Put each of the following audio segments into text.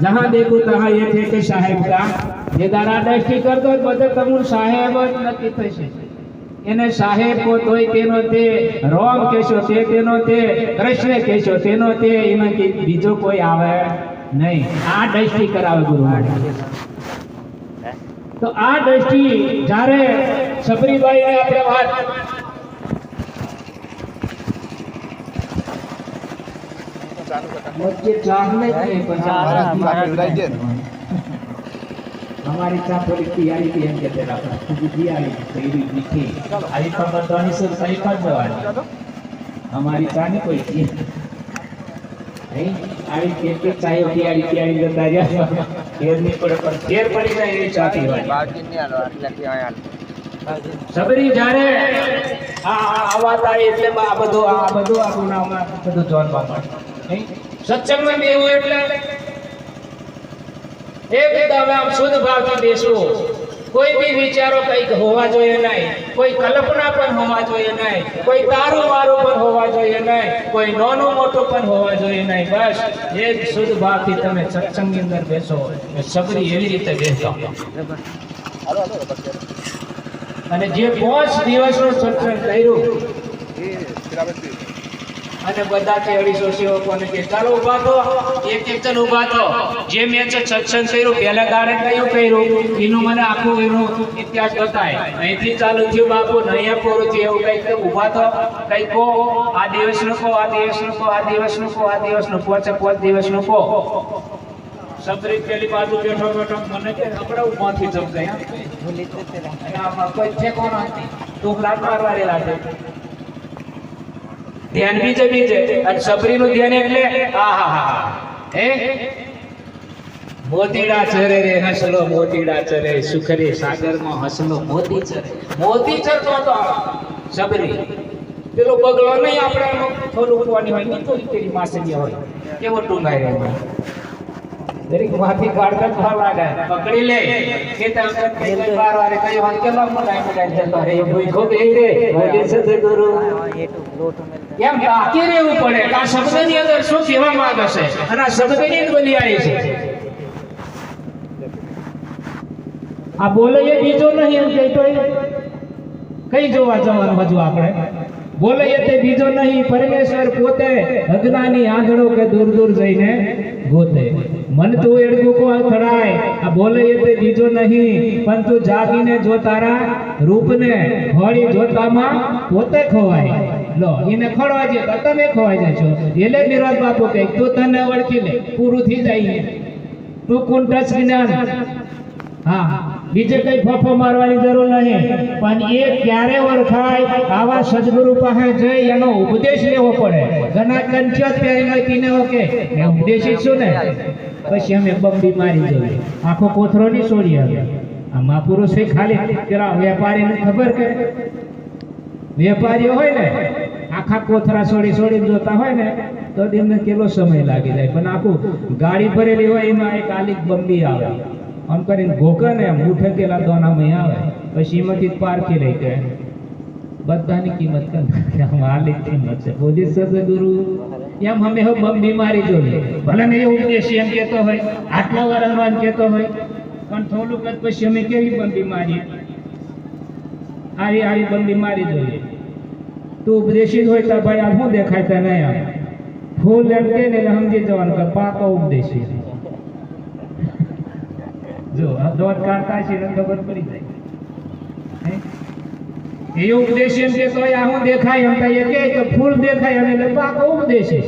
જહાં દેખું તહા એ છે કે સાહેબ કા જે દારા દ્રષ્ટિ કરતો બધે તમું સાહેબ જ નક્કી થશે એને સાહેબ કો તોય તેનો તે રોમ કેશો તે તેનો તે કૃષ્ણ કેશો તેનો તે એમાંથી બીજો કોઈ આવે નહીં આ દ્રષ્ટિ કરાવે ગુરુ તો આ દ્રષ્ટિ જ્યારે સબરીબાઈને આપણે વાત વચ્ચે ચાહ નહીં થઈ, પણ ચાહ हमारी चाह थोड़ी तैयारी थी हम कहते रहा बुद्धि आई सही मीठी आई पर बंदवानी से सही पर जवानी हमारी चाह नहीं कोई थी नहीं आई के के चाय तैयारी तैयारी करता जा देर नहीं पड़े पर देर पड़ी જાય એવી ચા પીવાની સબરી જ્યારે આ આ- આ વાત આવી એટલે આ બધું આ બધું આ ગુનામાં બધું જોવા મળે નહીં સત્સંગમાં બેવું એટલે એક આમ શુદ્ધ ભાવથી બેસવું. કોઈ બી વિચારો કંઈક હોવા જોઈએ નહીં. કોઈ કલ્પના પણ હોવા જોઈએ નહીં. કોઈ તારું મારું પણ હોવા જોઈએ નહીં. કોઈ નાનું મોટું પણ હોવા જોઈએ નહીં. બસ એક શુદ્ધ ભાવથી તમે સત્સંગની અંદર બેસો એ સબરી એવી રીતે બેસો. અને જે પાંચ દિવસનું સત્સંગ કર્યું અને બધા અઢીસો સેવકોને કે ચાલો ઊભા થો. એક એક જણ ઊભા થો. જે મેં સત્સંગ કર્યું પહેલા ગાળે કયું કર્યું એનું મને આખું એનું ઇતિહાસ બતાય. અહીંથી ચાલુ થયું બાપુ નહીં પૂરું થયું એવું કંઈક તો ઊભા થો. કંઈક કહો આ દિવસનું કહો આ દિવસનું કહો આ દિવસનું કહો આ દિવસનું પાંચે પાંચ દિવસનું કહો સબરી પેલી બાજુ બેઠો બેઠો મને કે આપણે ઉભાથી જમ ગયા કોઈ છે કોણ તું મારવાની લાગે ધ્યાન બીજે બીજે. અને સબરીનું ધ્યાન એટલે, આ, હા હા હા. મોતીડા ચરે રે, હસલો મોતીડા ચરે, સુખરે સાગરમાં હસલો મોતી ચરે. મોતી ચરતો તો સબરી. પેલો બગલો નહીં આપણે થોડું ઉપવાની હોય તો તો પેલી માસની હોય. કેવો રહ્યો દરેક માથી કાઢતા ભાવ લાગે. પકડી લે. કે તમે કઈ બાર વારે કઈ વાત કેલા મનાઈ મનાઈ જતો રે ભૂઈ ખો બેહી રે. બોલે છે ગુરુ એમ બાકી રહેવું પડે. આ શબ્દની અંદર શું કહેવા માંગે છે? અને આ શબ્દની જ બલિયારી છે? આ બોલે એ બીજો નહીં એમ કહેતો. કઈ જોવા જવાનું બધું આપણે? બોલે એ તે બીજો નહીં. પરમેશ્વર પોતે અજ્ઞાની આંધળો કે દૂર દૂર જઈને ગોતે. મન તું એડગું કો અથડાય આ બોલે એ તે બીજો નહીં. પણ તું જાગીને જો તારા રૂપને હોળી જોતામાં પોતે ખોવાય. લો, એને ખોળવા છે તો તમે ખોવાઈ જશો. એટલે નિરોધ બાપુ કહે, તું તને ઓળખી લે, પૂરું થઈ જાય તું કુંટસ જ્ઞાન હા, બીજે કઈ ફફો મારવાની જરૂર નહીં. પણ એ ક્યારે ઓળખાય? આવા સદગુરુ પાસે જઈ એનો ઉપદેશ લેવો પડે. ઘણા કંચોત પહેરી હોય ઓકે. ઉપદેશી છું ને. પછી અમે બમ્બી મારી જઈએ. આખો કોથરો નહીં છોડી આવે. આ મહાપુરુષ ખાલી. પેલા વેપારીને ખબર કે વેપારીઓ હોય ને, આખા કોથરા છોડી છોડીને જોતા હોય ને, તો તેમને કેટલો સમય લાગી જાય. પણ આખું ગાડી ભરેલી હોય એમાં એક આલિક બમ્બી આવે. આમ કરીને ભોકે ને એમ ઉઠકેલા દોનામાં આવે. પછી એમાંથી પારખી લઈ કે બધાની કિંમત આલિક કિંમત છે. બોધી સદગુરુ એમ અમે બીમારી જોઈએ. ભલે ને એ ઉપદેશી એમ કહેતો હોય, આટલા વારંવાર કહેતો હોય, પણ થોડુંક જ પછી અમે કેવી પણ બીમારી? આવી આવી પણ બીમારી જોઈએ. તું ઉપદેશી હોય તો ભાઈ, આ શું દેખાય તને આમ ફૂલ એમ કે ને સમજી જવાનું કે પાકો ઉપદેશી. જો, આ દોત કાઢતા છે ખબર પડી જાય? એ ઉપદેશ એમ કે તોય આ શું દેખાય એમ કહીએ કે ફૂલ દેખાય અને એટલે પાકો ઉપદેશ છે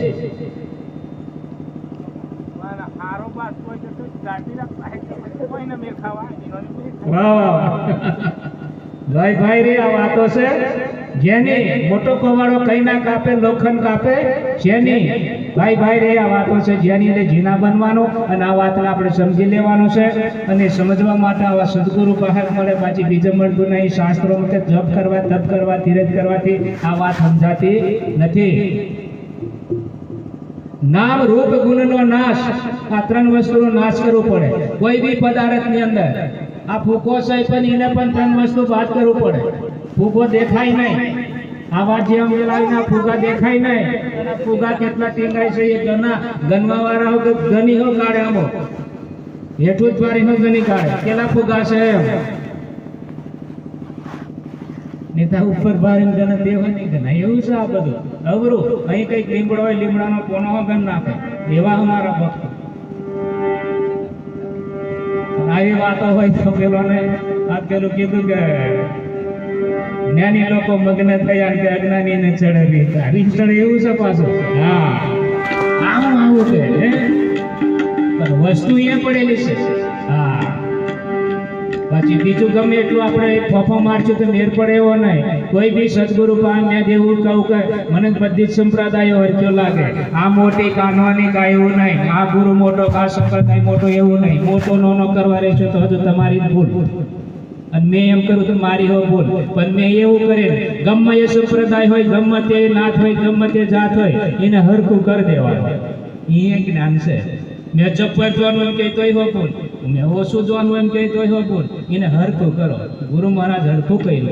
ભાઈ ભાઈ રે આ વાતો છે. જેની મોટો કવાડો કઈ ના કાપે લોખંડ કાપે જેની ભાઈ ભાઈ રે આ વાતો છે જેની એટલે જીના બનવાનું અને આ વાતને આપણે સમજી લેવાનું છે અને સમજવા માટે આવા સદગુરુ પાસે મળે પાછી બીજે મળતું નહીં. શાસ્ત્રો મતે જપ કરવા તપ કરવા ધીરજ કરવાથી આ વાત સમજાતી નથી. નામ રૂપ ગુણનો નાશ. આ ત્રણ વસ્તુનો નાશ કરવો પડે. કોઈ બી પદાર્થની અંદર. આ ફૂકો છે પણ એને પણ ત્રણ વસ્તુ બાદ કરવું પડે. ફૂકો દેખાય નહીં. આવા જે અમલાવીના ફૂગા દેખાય નહીં. આ કેટલા ટીંગાય છે એ ગના ગનવા વાળા હો ગની હો કાઢે આમો. હેઠું જ વારી ગની કાઢે કેટલા ફુગા છે નેતા ઉપર ભારી ગન દેવા નહીં ગના. એવું છે આ બધું. અવરું. અહીં કંઈક લીમડો હોય, લીમડાનો કોનો હો ગન નાખે. એવા અમારા ભક્તો. આવી વાતો હોય તો પેલો ને આ પેલું કીધું કે જ્ઞાની લોકો મગ્ન થયા કે અજ્ઞાની ને ચડેલી આવી એવું છે પાછું. હા. આવું આવું છે પણ વસ્તુ એ પડેલી છે. હા. પછી બીજું ગમે એટલું આપણે ફોફો મારશું તો મેર પડે એવો નહીં. કોઈ બી સદગુરુ પામ્યા જેવું કહું કે મને બધી જ સંપ્રદાયો હરખ્યો લાગે. આ મોટી કા નાની કા એવું નહીં. આ ગુરુ મોટો કા સંપ્રદાય મોટો એવું નહીં. મોટો, નોનો કરવા રહેશો તો હજુ તમારી ભૂલ. અને એમ કરું તું મારી હો બોલ પણ મેં એવું કરે ગમે એ સંપ્રદાય હોય, ગમે તે નાથ હોય, ગમે તે જાત હોય, એને હરખું કરી દેવાનું. એ જ્ઞાન છે. મેં જબ્બર જોવાનું એમ કહે, તોય હો ભૂલ. મેં ઓછું જોવાનું એમ કહી, તોય હો ભૂલ. એને હરખું કરો. ગુરુ મહારાજ હરખું કર્યું.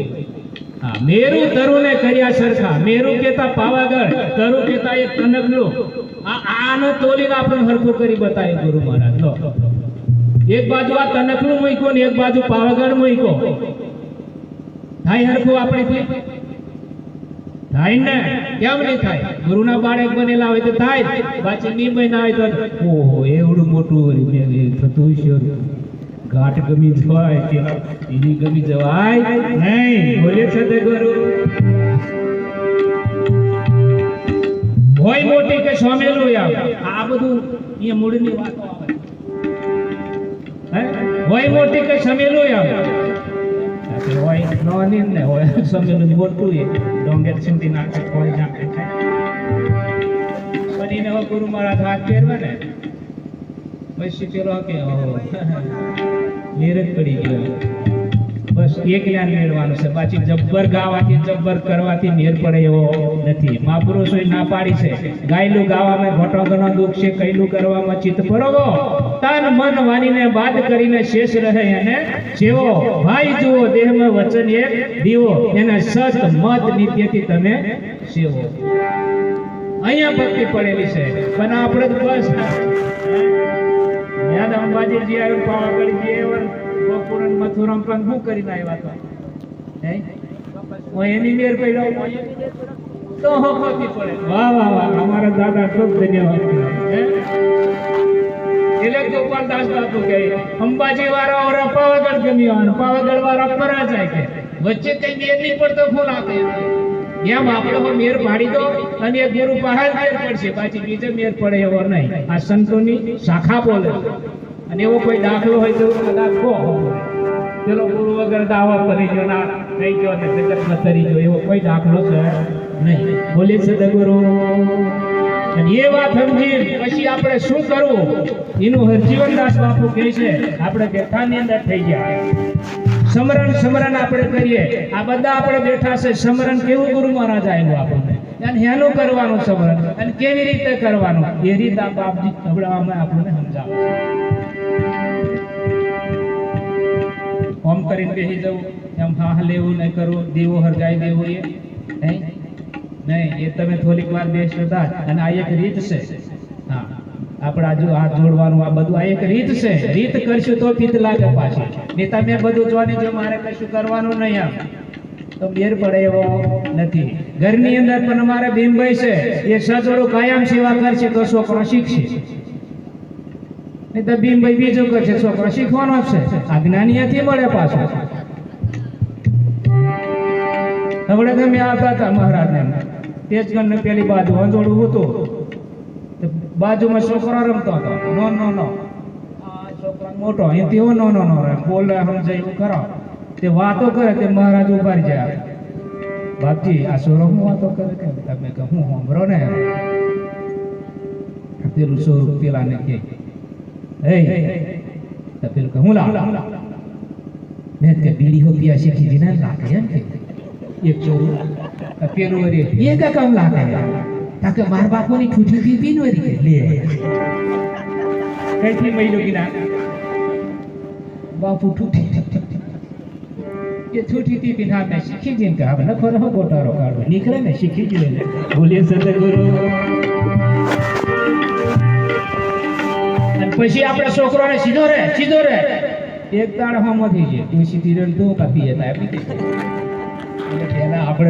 હા, મેરું તરુને કર્યા સરખા. મેરું કેતા પાવાગઢ, તરુ કેતા એક કનકલું. આ આનો તોલીને આપણે હરખું કરી બતાવી ગુરુ મહારાજ. લો. એક બાજુ આ તનકલું મૂક્યો ને એક બાજુ પાવાગઢ મૂક્યો. થાય હરખું આપણેથી. થાય ને? કેમ નહીં થાય? ગુરુના બાળક બનેલા હોય તો થાય. પાછી નહીં બન્યા હોય તો ઓહો, એવડું મોટું ને એ થતું છે ઘાટ ગમી જવાય એની ગમી જવાય? નહીં બોલે છે તે ગુરુ. હોય મોટી કે સોમેલું આ બધું અહીંયા મૂળની વાતો આવે? હોય મોટી કઈ સમેલું એમ હોય નાની ને કોઈ નાખે પણ એને હવે ગુરુ મહારાજ હાથ ફેરવે ને, પછી પેલો કે નીરજ પડી ગયો. બસ એક જ્ઞાન મેળવાનું છે. પાછી જબ્બર ગાવાથી, જબ્બર કરવાથી મેર પડે એવો નથી. મહાપુરુષો ના પાડી છે. ગાયલું ગાવામાં ઘટો ઘણો દુઃખ છે. કૈલું કરવામાં ચિત્ત પરોવો. તન મન વાણીને બાદ કરીને શેષ રહે અને જેવો ભાઈ જુઓ દેહમાં વચન એક, દીવો એને સત મત નિત્યથી તમે સેવો. અહીંયા ભક્તિ પડેલી છે. પણ આપણે બસ. યાદ અંબાજીજી આવ્યું મથુરામ પણ શું કરીને આવ્યા તો એની વાહ વાહ વાહ. અમારા દાદા ખૂબ ધન્યવાદ હે ગોપાલ દાસ બાપુ કહે, અંબાજી વાળા ઓરા પાવાગઢ ગમ્યો અને પાવાગઢ વાળા પરાજાય કે વચ્ચે કઈ મેર નહીં પડતો ફોન આપે એમ આપણે મેર પાડી દો અને એક ગુરુ પાસે મેર પડશે, પાછી બીજે મેર પડે એવો નહીં. આ સંતોની શાખા બોલે અને એવો કોઈ દાખલો હોય તો કદાચ કહો ચલો, ગુરુ વગર દાવા કરી ગયો, ના, થઈ ગયો ને જગતમાં તરી ગયો, એવો કોઈ દાખલો છે નહીં. બોલે અને એ વાત સમજી પછી આપણે શું કરવું? એનું હરજીવનદાસ બાપુ કહે છે સમરણ સમરણ આપણે કરીએ. આ બધા આપણે બેઠા છે, સમરણ કેવું ગુરુ મહારાજ આવ્યું આપણને? અને કરવાનું સમરણ? અને કેવી રીતે કરવાનું? એ રીત આ બાપજી હમણાં આપણને સમજાવે કરીને બેસી જવું એમ હા લેવું નહીં કરવું, દેવો હરગાઈ દેવો એ. નહીં નહીં, એ તમે થોડીક વાર બેસતા અને આ એક રીત છે. હા, આપણે આજુ હાથ જોડવાનું, આ બધું આ એક રીત છે. રીત કરશું તો પિત લાગે પાછી. ને તમે બધું જોવાની જો મારે કશું કરવાનું નહીં આમ. તો બેર પડે એવો નથી. ઘરની અંદર પણ અમારે ભીમભાઈ છે. એ સજોડો કાયમ સેવા કરશે તો છોકરો શીખશે. નહીં તો ભીમભાઈ બીજું કરશે, છોકરો શીખવાનો છે. આ જ્ઞાનીયાથી મળે પાછો. હમણાં તમે આવતા હતા મહારાજને તેજગઢ ને પેલી બાજુ અંજોડું હતું. બાજુમાં છોકરા રમતો હતો. નો નો નો. મોટો. અહીંથી એવો નો નો નો બોલે સમજાય એવું કરો. તે વાતો કરે તે મહારાજ ઊભા જાય. બાપજી આ સોરો હું વાતો કરે કે? તમે કે હું સાંભળો ને? પેલું સ્વરૂપ પેલાને કે. હે પેલું કે હું લાવ? મેં કે બીડી હો પિયા શીખી દીને લાગે એમ કે. એક ચોરું. વળી એ કા કામ લાગે તાકે માર બાપુની ઠૂઠી પી પીન વળી કે લે કઈથી મહિલો કીના બાપુ ઠૂઠી એ છૂટી તી પીના મેં શીખી જીન કે હવે નખો રહો ગોટારો કાઢો નીકળે ને શીખી જ લે બોલીએ સદગુરુ પછી આપણે છોકરોને સીધો રે સીધો રે એક દાડ હોમો થઈ જાય તું સીધી રે તું કાપી જતા એમ નહીં એટલે વાત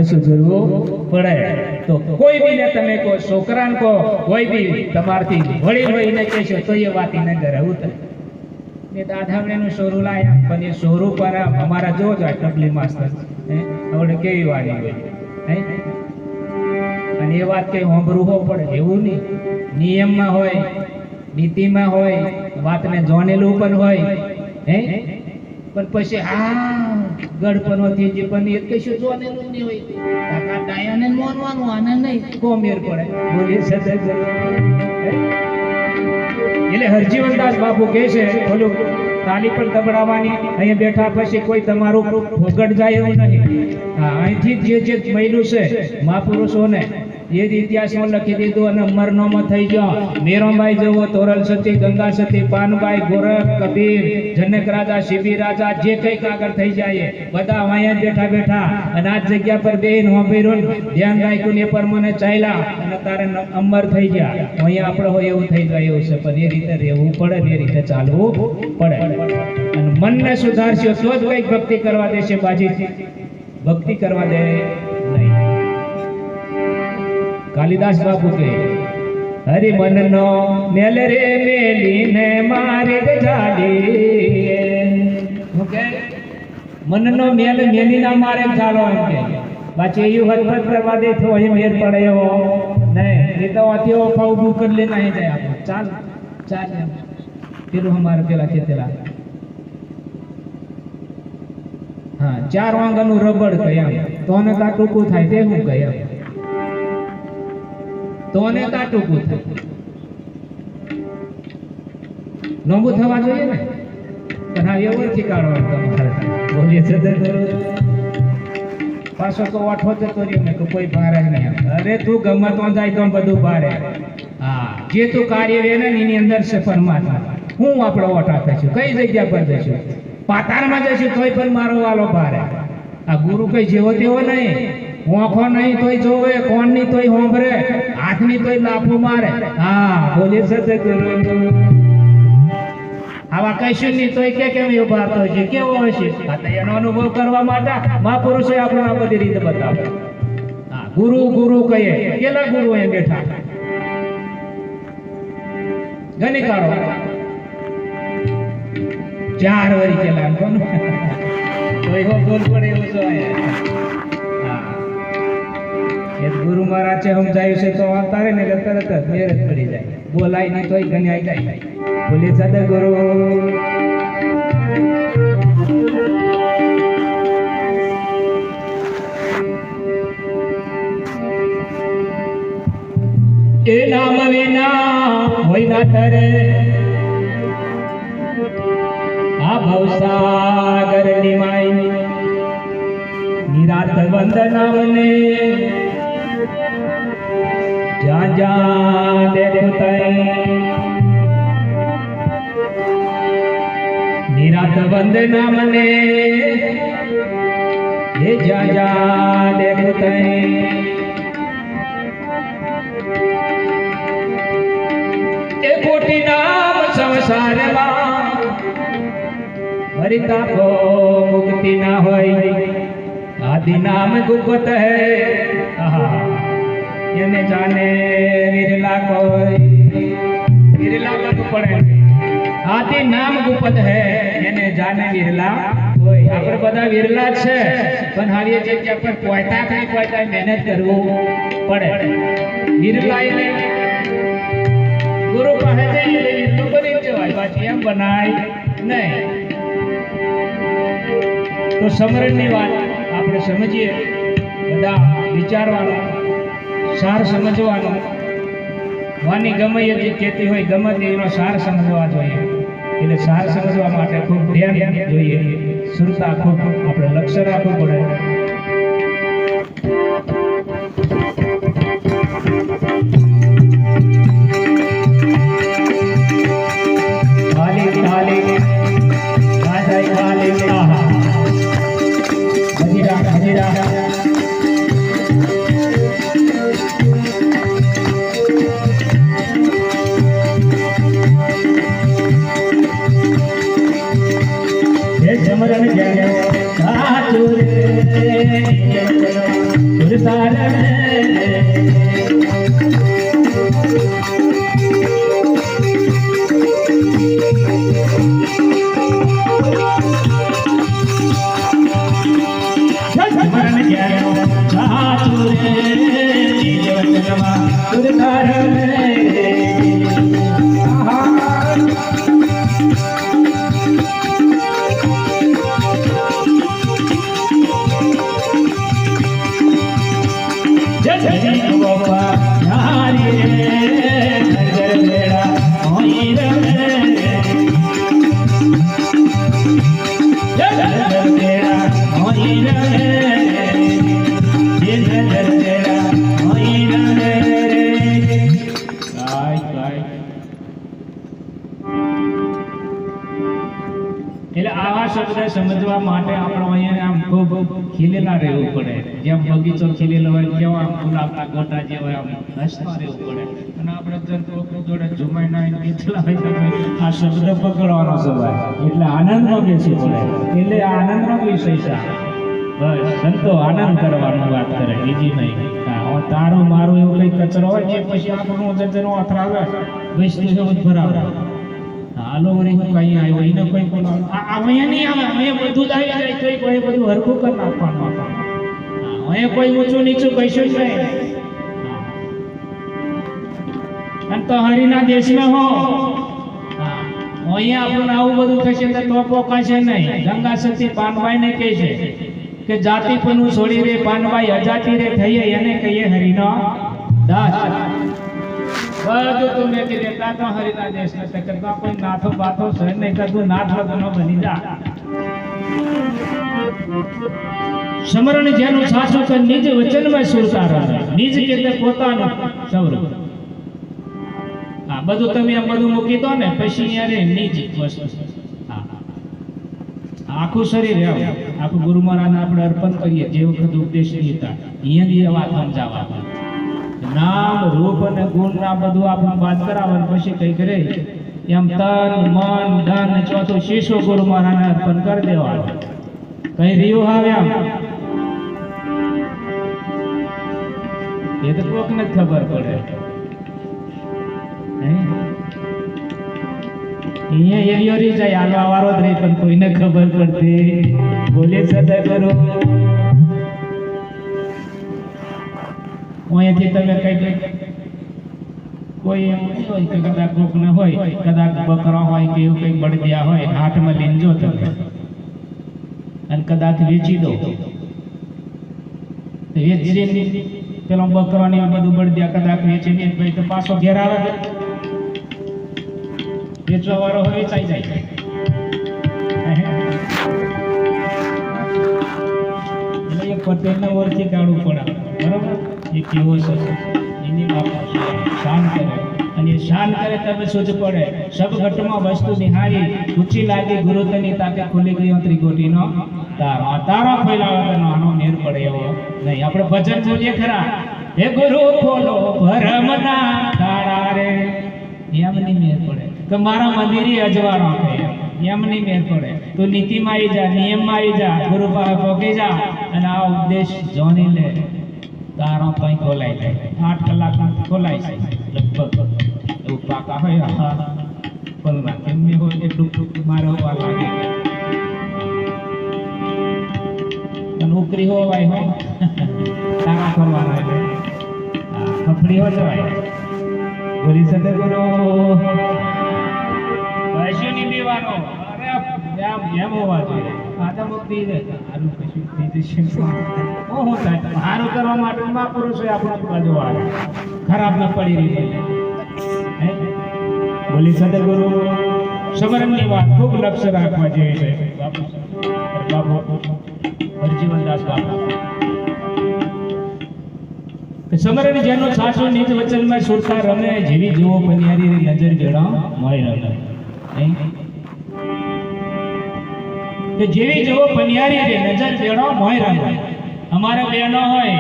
અમારા જો જ માસ્તર આપણે કેવી વાળી હોય અને એ વાત કઈ હોંભરું હોવું પડે, એવું નહીં. નિયમમાં હોય, નીતિમાં હોય, વાતને જોનેલું પણ હોય, હે? પણ પછી આ બોલી સદગ એટલે હરજીવનદાસ બાપુ કહે છે, બોલું, તાલી પણ દબડાવવાની અહીંયા બેઠા પછી કોઈ તમારું ભોગટ જાય એવું નહીં. અહીંથી જે જે મહિલું છે, મહાપુરુષોને એ જ ઇતિહાસમાં લખી દીધું અને મરનોમાં થઈ ગયો. મેરોબાઈ જેવો, તોરલ સતી, ગંગા સતી પાનભાઈ ગોરખ, કબીર, જનક રાજા શિબી રાજા, જે કંઈ કાગળ થઈ જાય બધા અહીંયા બેઠા બેઠા. અને આ જગ્યા પર બેન હોંભીરું ધ્યાન રાખ્યું ને પર મને ચાલ્યા અને તારે અમર થઈ ગયા. અહીંયા આપણે હોય એવું થઈ જાય એવું છે, પણ એ રીતે રહેવું પડે એ રીતે ચાલવું પડે. અને મનને સુધારશો તો જ કંઈક ભક્તિ કરવા દેશે બાજી. ભક્તિ કરવા દે. કાલિદાસ બાપુ કે હરિ મનનો મેલ રે મેલીને મારી જાડી હું કે, મનનો મેલ મેલીના મારે ચાલો એમ કે. બાકી એવું હદપત કરવા દે તો અહીં મેર પડે એવો. નહીં, એ તો અત્યો ફાવ ઊભું કરી લે નહીં જાય આપણે. ચાલ ચાલ પેલું અમારે પેલા ખેતેલા હા, ચાર વાંગાનું રબડ કયા તો ને ટૂંકું થાય, તે હું કયા તો ને તા ટૂંકું થાય લાંબુ થવા જોઈએ ને? હા એવું નથી કાઢવાનું પાછો તો ઓઠો જતો રહ્યો ને કે કોઈ ભારે નહીં અરે તું ગમે તો જાય તો બધું ભારે. હા, જે તું કાર્ય રહે ને એની અંદર છે પરમાત્મા હું આપણે ઓઠા છું કઈ જગ્યા પર જઈશું? પાતાળમાં જઈશું તોય પણ મારો વાલો ભારે. આ ગુરુ કઈ જેવો તેવો નહીં. ઓખો નહીં તોય જોવે, કોણ નહીં તોય હોંભરે. હાથ નહીં તોય લાફો મારે. હા બોલે સદગુરુ આવા કશું નહીં તોય કે કેમ ઊભા તો છે? કેવો હશે એનો અનુભવ કરવા માટે મહાપુરુષોએ આપણે આ બધી રીતે બતાવે. ગુરુ ગુરુ કહીએ. કેટલા ગુરુ અહીંયા બેઠા? ગણી કાઢો ચાર વરી કેલા કોણ બોલ પડે એવું એ ગુરુ મહારાજે સમજાયું છે તો તારે ને એટલે તરત જ મેર જ પડી જાય બોલાય નહીં તોય ગણ્યાય જાય બોલે સદગુરુ એ નામ વિના હોય ના તરે આ ભવસાગર નિમાઈ નિરાત વંદનામને જ્યાં દેખતઈ નિરાત વંદના મને હે જ્યાં જ્યાં દેખતઈ એ કોટી નામ સંસારમાં હરિતા કો મુક્તિ ના હોય આદિ નામ ગુપ્ત હૈ જાણે વિરલા કોઈ. વિરલા બનવું પડે આદિ નામ ગુપ્ત હે. એને જાણે વિરલા કોઈ. આપણે બધા વિરલા છે. પણ હારી જગ્યા પર પહોંચતા કઈ પહોંચતા મહેનત કરવું પડે. વિરલા એને ગુરુ પાસે જઈએ વિરલું બની જવાય પાછી એમ બનાય નહીં. તો સમરણની વાત આપણે સમજીએ. બધા વિચારવાનું સાર સમજવાનો. વાની ગમે એ જે કહેતી હોય, ગમે એનો સાર સમજવા જોઈએ. એટલે સાર સમજવા માટે ખૂબ ધ્યાન જોઈએ. સુરતા ખૂબ આપણે લક્ષ્ય રાખવું પડે. એટલે આવા શબ્દ સમજવા માટે આપણે અહીંયા આમ ખૂબ ખીલેલા રહેવું પડે. જેમ બગીચો ખીલેલો હોય કેવા આમ ગુલાબના ગોટા જેવા આમ હસતા રહેવું પડે. અને આપણે જન જોડે જુમાઈ નાઈને હોય આ શબ્દ પકડવાનો સવાય એટલે આનંદમાં બેસવું છે એટલે આનંદનો વિષય છે બસ સંતો આનંદ કરવાનો વાત કરે બીજી નહીં. હા, તારું મારું એવું કઈ કચરો હોય કે પછી આપણું જજનો અથડાવે જેવું જ ભરાવે. હાલો કઈ આવ્યો એને કોઈ બોલો આ આ અહીંયા નહીં આવે મેં બધું જ આવી જાય કોઈ બધું હરખું કરી નાખવાનું. અહીંયા કોઈ ઊંચું નીચું કહીશું જ નહીં. અને તો હરિના દેશમાં હો. અહીંયા આપણને આવું બધું થશે તો તો પોકાશે નહીં. ગંગા સતી પાનભાઈ ને કહે છે કે જાતિ પનું છોડી રે પાનભાઈ અજાતિ રે, થઈએ એને કહીએ હરિનો દાસ. બધું તું મેકી દેતા તો હરિના દેશ ને કરતા કોઈ નાથો બાથો સહન નહીં કરતું. નાથ લગ્ન બની જા. સમરણ જેનું સાચું કે નિજ વચનમાં સુરતા રહે. નિજ એટલે પોતાનું સૌરભ હા બધું તમે આમ બધું મૂકી દો ને, પછી યારે નિજ વસ્તુ. આખું શરીર એમ આખું ગુરુ મહારાજને આપણે અર્પણ કરીએ, જે વખત ઉપદેશ લીધા અહીંયાથી વાત સમજાવવા નામ, રૂપ અને ગુણ ના બધું આપણે વાત કરાવે પછી કઈ કરે એમ તન, મન, ધન ચોથું શીશો ગુરુ મહારાજને અર્પણ કરી દેવાનું. કઈ રહ્યું આવે આમ? એ તો કોકને જ ખબર પડે? અહીંયા એવી ઓરી જાય હાલવા વાળો જ રહી પણ કોઈને ખબર પડતી બોલે સદા કરો. અહીંયાથી તમે કઈ કઈ એમ હોય કે કદાચ કોક ન હોય, કદાચ બકરા હોય કે એવું કંઈક બળદિયા હોય, હાથમાં લઈને તમે. અને કદાચ વેચી દો. તો વેચીને પેલો બકરો ને એવું બધું બળદિયા કદાચ વેચીને ભાઈ તો પાછો ઘેર આવે વેચવા વાળો હોય વેચાઈ જાય. એટલે એ પટેલને ઓળખી પડે. બરોબર? શાન કરે. તમે શુદ્ધ પડે. સબ ઘટમાં વસ્તુ ઊંચી લાગી ગુરુતની તાકે ખુલી ગયો ત્રિકોટીનો તારો આ તારો ફેલાવે આનો નેર પડે એવો નહીં. આપણે ભજન બોલીએ ખરા. હે ગુરુ ખોલો ભરમના તારા રે. એમ નહીં મેર પડે. કે મારા મંદિરે અજવાળો એમ નહીં મેર પડે. તો નીતિમાં આવી જા, નિયમમાં આવી જા, ગુરુ પાસે પહોંચી જા અને આ ઉપદેશ જોની લે. તારો કંઈ ખોલાઈ જાય. આઠ કલાક ખોલાય છે લગભગ. એવું પાકા હોય હા પલના કેમ હોય એટલું મારે હોવા લાગે. અને હોય ભાઈ હો. તારા ખોલવાના એટલે ખપડી હોય જવાય. બોલી સદે ગુરુ? કશું નહીં પીવાનો અરે, એમ એમ હોવા જોઈએ. આદમ મુક્તિ છે સારું કશું થઈ જશે હું થાય સારું કરવા માટે મહાપુરુષોએ આપણા બાજુ આવે ખરાબ ન પડી રહી? બોલી સદગુરુ સમરણની વાત ખૂબ લક્ષ્ય રાખવા જેવી છે. બાપુ બાપુ. હરજીવનદાસ સમરણ જેનો સાસુ નિજ વચનમાં સુરતા રમે, જેવી જુઓ પનિયારી નજર જડા મળી રમે જેવી જુઓ પનિયારી નજર જડા મોય રમે અમારે બેનો હોય.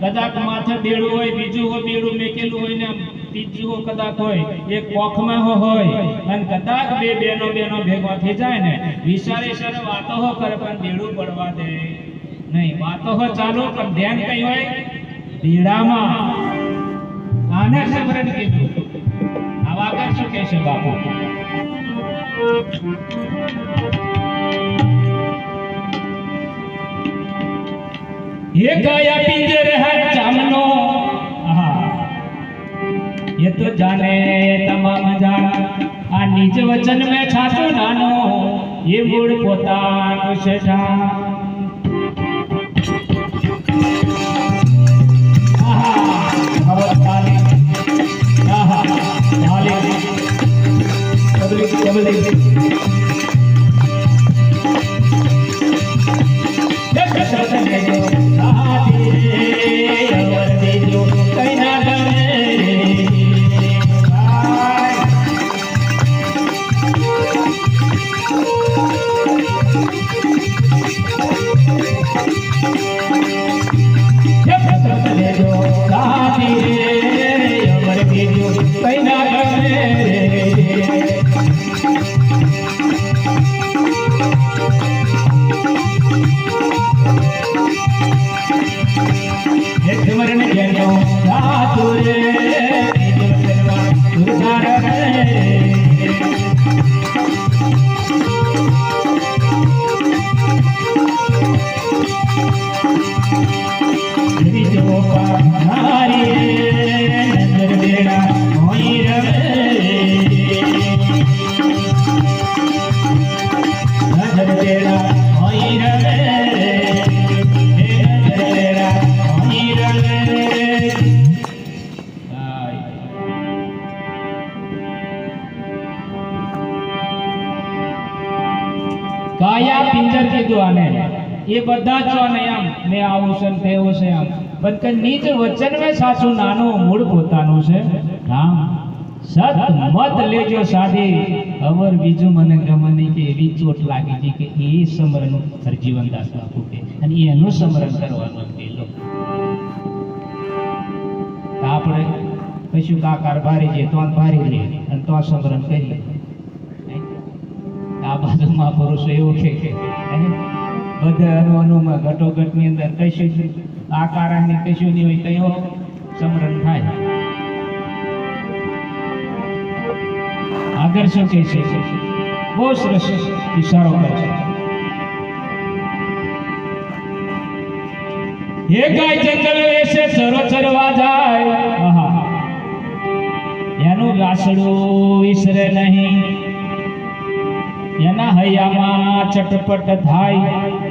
કદાચ માથે બેડું હોય, બીજું હોય, બેડું મેકેલું હોય ને આમ ત્રીજું હોય કદાચ હોય એક કોખમાં હો હોય અને કદાચ બે બેનો બેનો ભેગો થઈ જાય ને વિચારે સર વાતો હો કરે પણ બેડું પડવા દે નહીં વાતો હો ચાલુ પણ ધ્યાન કઈ હોય પીડામાં આને સમરણ કીધું આવા આગળ શું કહેશે બાપુ ये गया पिंजर है जामनो आहा, તો જાને તમામ જાણ. આ નિજ વચન મેં છાસો નાનો, એ મૂળ પોતાનું છે Thank you. પિંજર કીધું આને. એ બધા જ આને આમ, મેં આવું છે ને છે આમ. કે નિજ વચન મેં સાસુ નાનું, મૂળ પોતાનું છે. રામ, સત મત લેજો સાધી. અવર બીજું મને ગમે નહીં કે એવી ચોટ લાગી હતી કે એ સમરણ હરજીવન દાસ બાપુ કે અને એનું સમરણ કરવાનું એમ આપણે કશું કાકાર ભારી છે, તો ભારી લે અને તો સમરણ કરીએ. આ બાજુમાં એવો છે કે અનુ અનુમાં ઘટોઘટની અંદર કશું આકારાની કશું નહીં હોય તો સમરણ થાય. આગળ શું છે, બહુ સરસ ઇશારો કરે છે. હે ગાય જંગલ એસે સરો ચરવા જાય. આહા. એનું વાસળું વિસરે નહીં. એના હૈયામાં ચટપટ થાય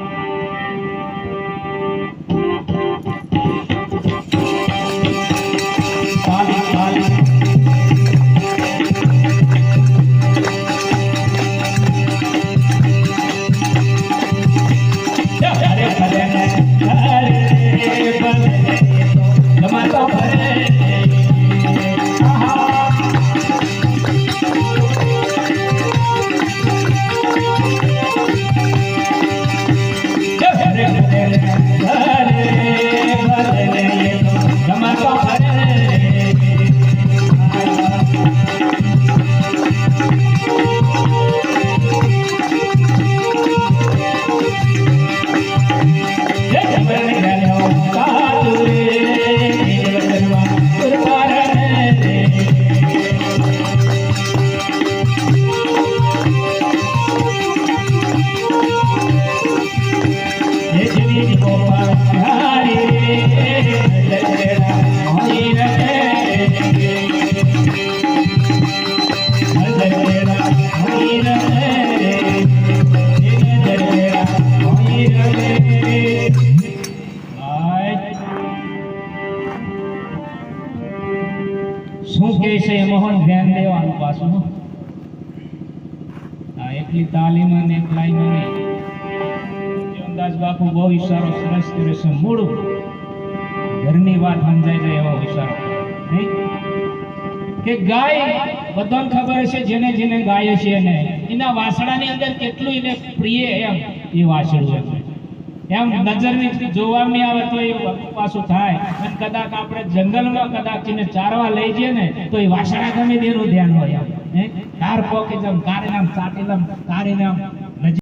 પાછું આ એકલી તાલીમ અને એક લાઈન અને જીવનદાસ બાપુ બહુ ઈશારો સરસ કરે છે. મૂળ ઘરની વાત સમજાય જાય એવો ઈશારો. કે ગાય, બધાને ખબર છે જેને જેને ગાય છે એને. એના વાસણાની અંદર કેટલું એને પ્રિય એમ એ વાસણું છે. એમ નજરની જોવામાં આવે તો એ પાછું થાય અને કદાચ આપણે જંગલમાં કદાચ એને ચારવા લઈ જઈએ ને, તો એ વાસણા ગમે તેનું ધ્યાન હોય એમ હે? પોકી જમ કારે નામ ચાટી લમ કારે નામ